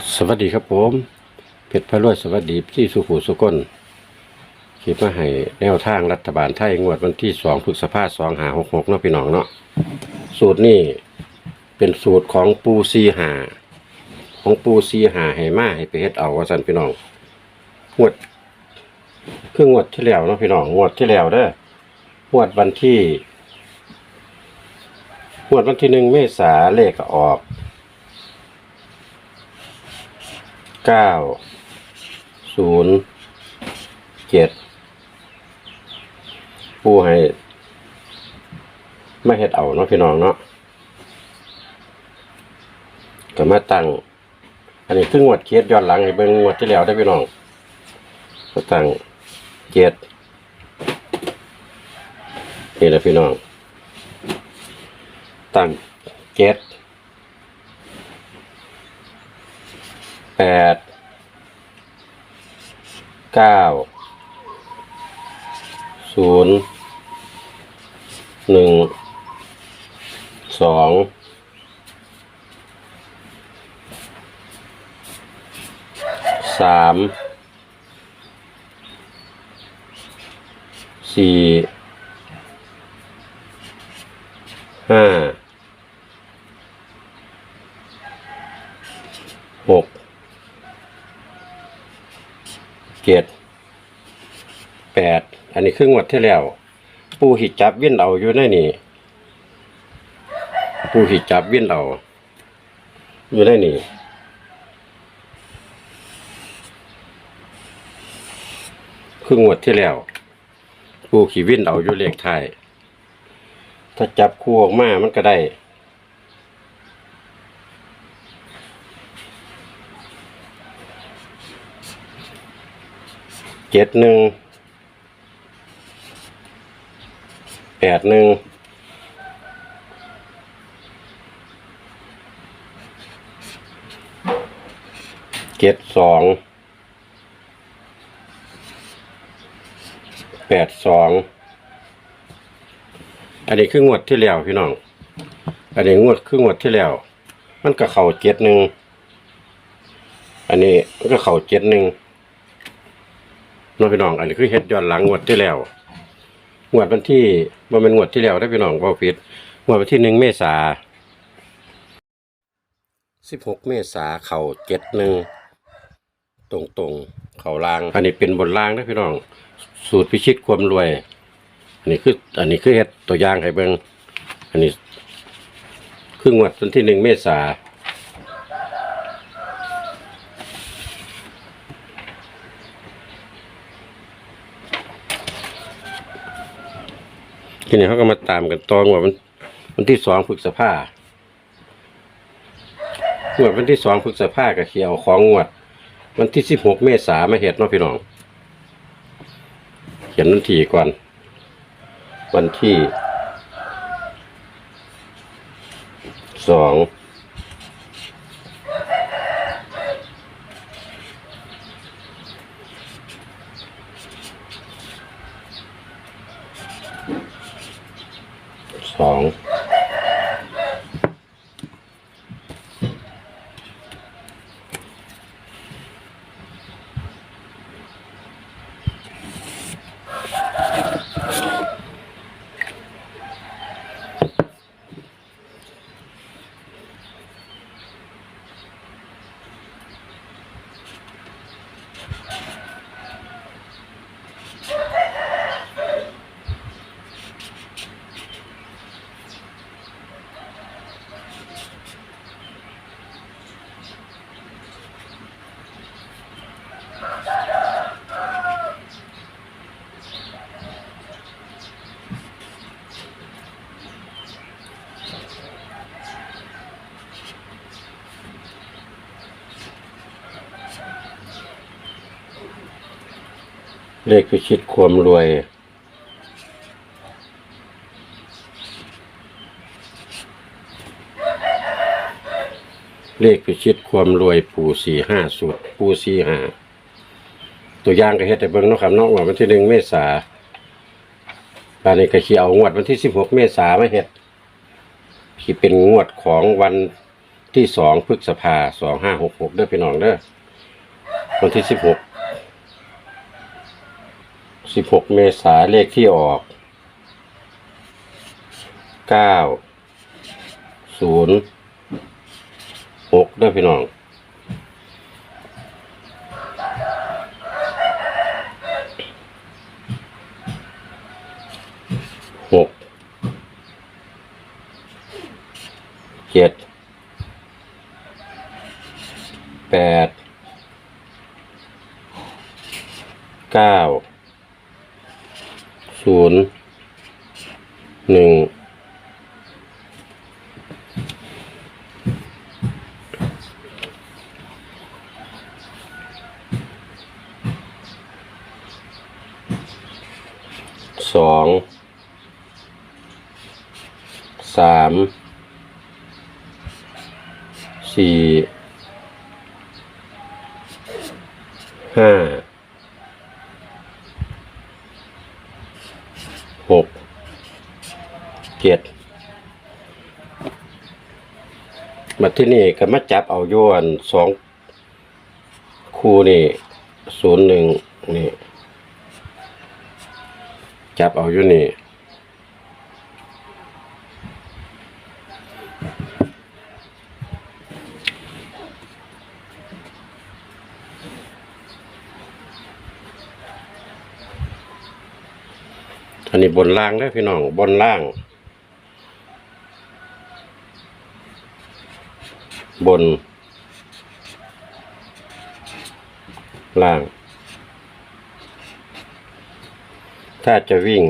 สวัสดีครับผมเพชรพระรวยสวัสดีที่สุขุสุกนคลิปมาให้แนวทางรัฐบาลไทยงวดวันที่สองพฤษภาสองหาหกหกเนาะพี่น้องเนาะสูตรนี้เป็นสูตรของปูซีหาของปูซีหาให้มาให้ไปเฮ็ดเอาว่าสันพี่น้องงวดคืองวดที่แล้วเนาะพี่น้องงวดที่แล้วเด้องวดวันที่งวดวันที่หนึ่งเมษาเลขออก เก้าศูนย์เจ็ดผู้ให้ไม่เฮ็ดเอาเนาะพี่น้องเนาะก็มาตั้ง อันนี้คืองวดเคสย้อนหลังให้เบิ่งงวดที่แล้วได้พี่น้องก็ตั้งเจ็ดนี่แหละพี่น้องตั้งเจ็ด แปดเก้าศูนย์หนึ่งสองสามสี่ห้าหก เจ็ดแปดอันนี้ครึ่งวัดที่แล้ว ปูหิจับวียนเอาอยู่ในนี่ ปูหิจับวียนเอาอยู่ในนี่ครึ่งวัดที่แล้ว ปูขี่วิ่นเอาอยู่เลขไทยถ้าจับคู่ออกมามันก็ได้ เจ็ดหนึ่งแปดหนึ่งเจ็ดสองแปดสองอันนี้คืองวดที่แล้วพี่น้อง อันนี้งวดคืองวดที่แล้ว มันก็เข่าเจ็ดหนึ่งอันนี้มันก็เข่าเจ็ดหนึ่ง น้องพี่น้องอันนี้คือเฮ็ดย้อนหลังงวดที่แล้วงวดวันที่บ่แม่นงวดที่แล้วได้พี่น้องบ่ผิดงวดวันที่หนึ่งเมษาสิบหกเมษาเข้าเจ็ดหนึ่งตรงตรงๆเข้าล่าง อันนี้เป็นบนล่างนะพี่น้อง สูตรพิชิตความรวย อันนี้คืออันนี้คือเฮ็ดตัวอย่างให้เบิ่งอันนี้คืองวดวันที่หนึ่งเมษา ทีนี้เขาก็มาตามกันตองว่ามันวันที่สองฝึกสภางวดวันที่สองพฤษภากับเขียวของงวด วันที่สิบหกเมษามาเห็ดเนาะพี่น้อง เขียนวันที่ก่อน วันที่สองสอง เลขพิชิตความรวย เลขพิชิตความรวยปู่สี่ห้าสูตรปู่สี่ห้าตัวอย่างก็เฮ็ดแต่เบิ่งเนาะครับเนาะว่าวันที่หนึ่งเมษาบานนี้ก็ขี่เอางวดวันที่สิบหกเมษามาเฮ็ดขี่เป็นงวดของวันที่สองพฤษภาสองห้าหกหกเด้อพี่น้องเด้อวันที่สิบหก สิบหกเมษาเลขที่ออกเก้าศูนย์หกเด้พี่น้องหกเจ็ดแปดเก้า ศูนย์หนึ่งสองสามสี่ห้าหก เจ็ดมาที่นี่ก็มาจับเอาโยวนสองคู่นี่ศูนย์หนึ่งนี่ จับเอาอยู่นี่อันนี้บนล่างได้พี่น้องบนล่าง บน ล่าง ถ้าจะวิ่ง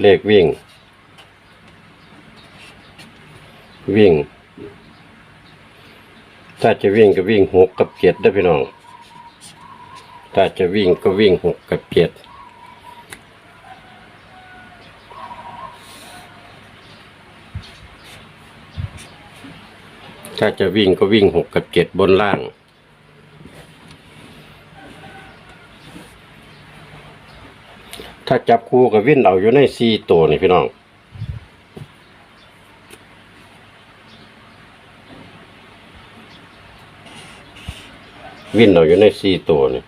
เลขวิ่ง วิ่ง ถ้าจะวิ่งก็วิ่งหกกับเจ็ดได้พี่น้อง ถ้าจะวิ่งก็วิ่งหกกับเจ็ด ถ้าจะวิ่งก็วิ่งหกกับเจ็ดบนล่าง ถ้าจับคู่กับวิ่นเอาอยู่ในสี่ตัวนี่พี่น้องวิ่นเอาอยู่ในสี่ตัวนี่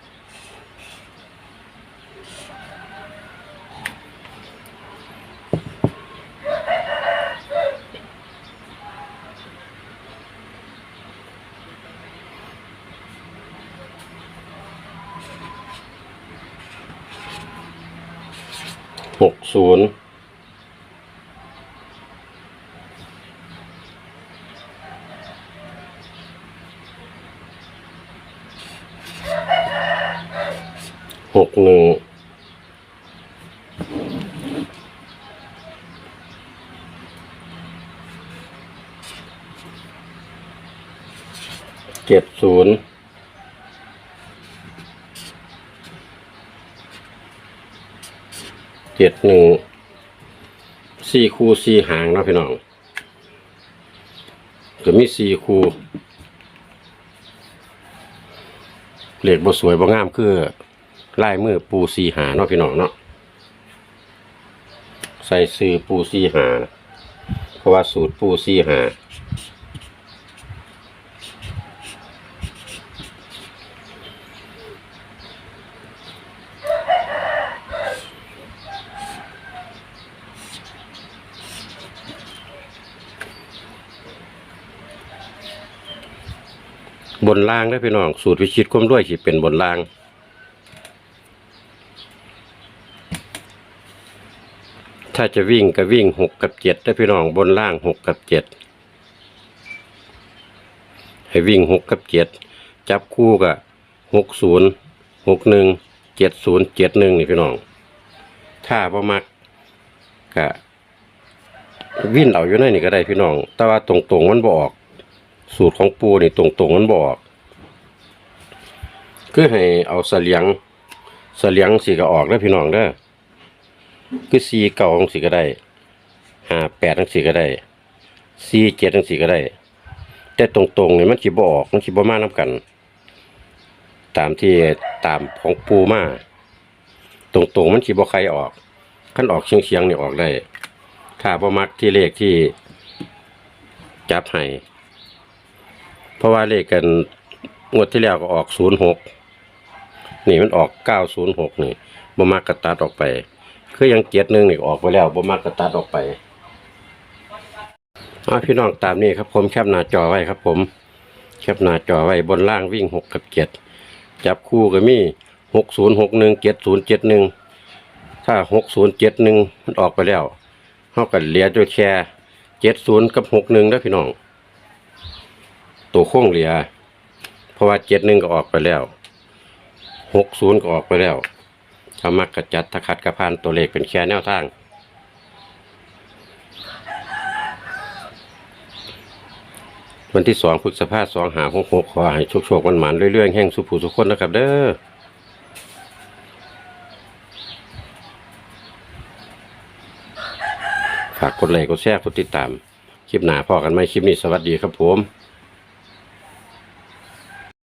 หก ศูนย์หกหนึ่งเจ็ดศูนย์ เจ็ดหนึ่งสี่คูสี่หางเนาะพี่น้องก็มีสี่คูเหล็กบ่สวยบ่งามคือลายมือปูสี่หาเนาะพี่น้องเนาะใส่ซื้อปูสี่หานะเพราะว่าสูตรปูสี่หา บนล่างได้พี่น้อง สูตรวิชิตความด้วยสิเป็นบนล่าง ถ้าจะวิ่งก็วิ่งหกกับเจ็ดได้พี่น้องบนล่างหกกับเจ็ดให้วิ่งหกกับเจ็ดจับคู่กับหกศูนย์หกหนึ่งเจ็ดศูนย์เจ็ดหนึ่งนี่พี่น้อง ถ้าพ่มักก็วิ่นเอาอยู่ในนี่ก็ได้พี่น้อง แต่ว่าตรงๆมันบออก สูตรของปูนี่ตรงๆมันบอก คือให้เอาเสลียงเสลียงสีก็ออกได้อพี่น้องเด้อคือสีเก่าของสีก็ได้ห้าแปดทั้งสีก็ได้สีเจ็ดทั้งสีก็ได้ แต่ตรงๆนี่มันสิบออกมันสิบ่มานํกัน ตามที่ตามของปูมาตรงๆมันสิบ่ใครออกขั้นออกเฉียงๆนี่ออกได้ ถ้าบ่มักที่เลขที่จับให้ เพราะว่าเลขกันงวดที่แล้วก็ออกศูนย์หกนี่มันออกเก้าศูนย์หกนี่บ่มากกระตัดออกไป คือยังเจ็ดหนึ่งนี่ออกไปแล้วบ่มากกระตัดออกไปเอาพี่น้องตามนี้ครับผมแคปหน้าจอไว้ครับ ผม แคปหน้าจอไว้บนล่างวิ่งหกกับเจ็ดจับคู่ก็มีหกศูนย์หกหนึ่งเจ็ดศูนย์เจ็ดหนึ่งถ้าหกศูนย์เจ็ดหนึ่งมันออกไปแล้วเท่ากับเหลือตัวแค่เจ็ดศูนย์กับหกหนึ่งได้อพี่น้อง ตัวโค้งเหลือ เพราะว่าเจ็ดหนึ่งก็ออกไปแล้วหกศูนย์ก็ออกไปแล้วถ้ามักกระจัดถ้าขัดกระพานตัวเลขเป็นแค่แนวทางวันที่สองพฤษภาสองหาหกหกขอให้โชคโชคมันหมานเรื่อยๆแห่งสุภูสุคนนะครับเด้อฝากกดไลค์กดแชร์กดติดตาม คลิปหน้าพอกันไหมคลิปนี้สวัสดีครับผม